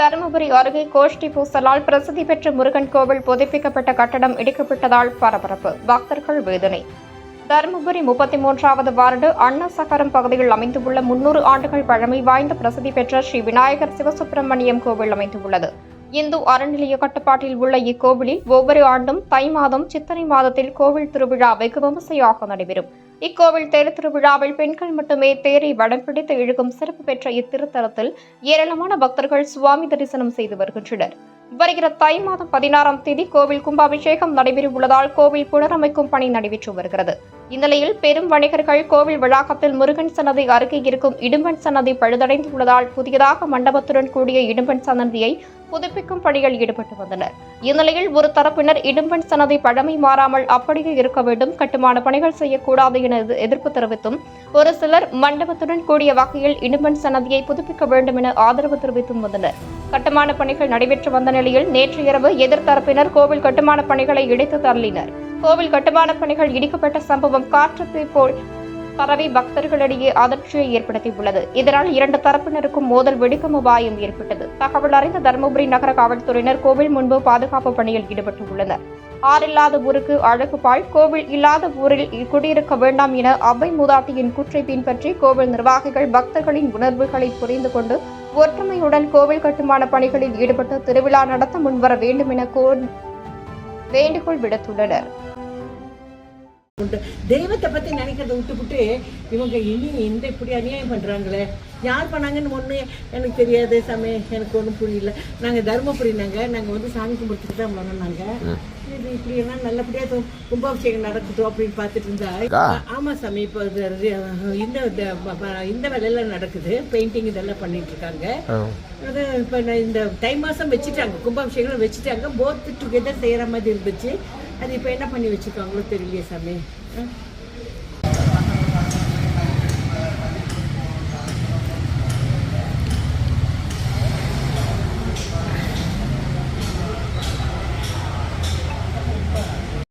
தருமபுரி அருகே கோஷ்டி பூசலால் பிரசித்தி பெற்ற முருகன் கோவில் புதுப்பிக்கப்பட்ட கட்டடம் இடிக்கப்பட்டதால் பரபரப்பு. பக்தர்கள் வேதனை. தருமபுரி முப்பத்தி மூன்றாவது வார்டு அண்ணா சக்கரம் பகுதியில் அமைந்துள்ள முன்னூறு ஆண்டுகள் பழமை வாய்ந்த பிரசித்தி பெற்ற ஸ்ரீ விநாயகர் சிவசுப்பிரமணியம் கோவில் அமைந்துள்ளது. இந்து அறநிலைய கட்டுப்பாட்டில் உள்ள இக்கோவிலில் ஒவ்வொரு ஆண்டும் தை மாதம் சித்திரை மாதத்தில் கோவில் திருவிழா வெகு விமர்சையாக நடைபெறும். இக்கோவில் தேர் திருவிழாவில் பெண்கள் மட்டுமே தேரை வடம் பிடித்து இழுக்கும் சிறப்பு பெற்ற இத்திருத்தலத்தில் ஏராளமான பக்தர்கள் சுவாமி தரிசனம் செய்து வருகின்றனர். வருகிற தை மாதம் பதினாறாம் தேதி கோவில் கும்பாபிஷேகம் நடைபெறவுள்ளதால் கோவில் புனரமைக்கும் பணி நடைபெற்று வருகிறது. இந்நிலையில் பெரும் வணிகர்கள் கோவில் வளாகத்தில் முருகன் சன்னதி அருகே இருக்கும் இடும்பன் சன்னதி பழுதடைந்துள்ளதால் புதியதாக மண்டபத்துடன் கூடிய இடும்பன் சன்னதியை புதுப்பிக்கும் பணியில் ஈடுபட்டு வந்தனர். இந்நிலையில் ஒரு தரப்பினர் இடும்பன் சன்னதி பழமை மாறாமல் அப்படியே இருக்க வேண்டும் கட்டுமான பணிகள் செய்யக்கூடாது என எதிர்ப்பு தெரிவித்தும் ஒரு சிலர் மண்டபத்துடன் கூடிய வகையில் இடும்பன் சன்னதியை புதுப்பிக்க வேண்டும் என ஆதரவு தெரிவித்தும் வந்தனர். கட்டுமான பணிகள் நடைபெற்று வந்த நிலையில் நேற்று இரவு எதிர்த்தரப்பினர் கோவில் கட்டுமான பணிகளை இடித்து தள்ளினர். கோவில் கட்டுமான பணிகள் இடிக்கப்பட்ட சம்பவம் காற்றுத்தீ போல் பரவி பக்தர்களிடையே அதிர்ச்சியை ஏற்படுத்தியுள்ளது. இதனால் இரண்டு தரப்பினருக்கும் மோதல் வெடிக்கும் உபாயம் ஏற்பட்டது. தகவல் அறிந்த தருமபுரி நகர காவல்துறையினர் கோவில் முன்பு பாதுகாப்பு பணியில் ஈடுபட்டுள்ளனர். ஆறில்லாத ஊருக்கு அழகு பால் கோவில் இல்லாத ஊரில் குடியிருக்க வேண்டாம் என அவை மூதாட்டியின் கூற்றை பின்பற்றி கோவில் நிர்வாகிகள் பக்தர்களின் உணர்வுகளை புரிந்து கொண்டு ஒற்றுமையுடன் கோவில் கட்டுமான பணிகளில் ஈடுபட்டு திருவிழா நடத்த முன்வர வேண்டும் என கோ வேண்டுகோள் விடுத்துள்ளனர். உண்டு. தெய்வத்தை பத்தி நினைக்கிறத விட்டுப்புட்டு இவங்க இனி இந்த இப்படி அநியாயம் பண்றாங்களே? யார் பண்ணாங்கன்னு ஒண்ணு எனக்கு தெரியாது சாமி. எனக்கு ஒன்றும் புரியல. நாங்க தருமபுரி நாங்க. நாங்க வந்து சாமி கும்பிட்டுட்டு தான் வரோம் நாங்க. இது இப்படி எல்லாம் நல்லபடியா கு- கும்பாபிஷேகம் நடக்குதோ அப்படின்னு பார்த்துட்டு இருந்தா ஆ- ஆமா சாமி. இப்போ இந்த இந்த வேலையெல்லாம் நடக்குது. பெயிண்டிங் இதெல்லாம் பண்ணிட்டு இருக்காங்க. அது இப்போ இந்த தை மாதம் வச்சுட்டாங்க. கும்பாபிஷேகம் வச்சுட்டாங்க. போத் டுகெதர் செய்கிற மாதிரி இருந்துச்சு. அது இப்போ என்ன பண்ணி வச்சுருக்காங்களோ தெரியலையே சாமி.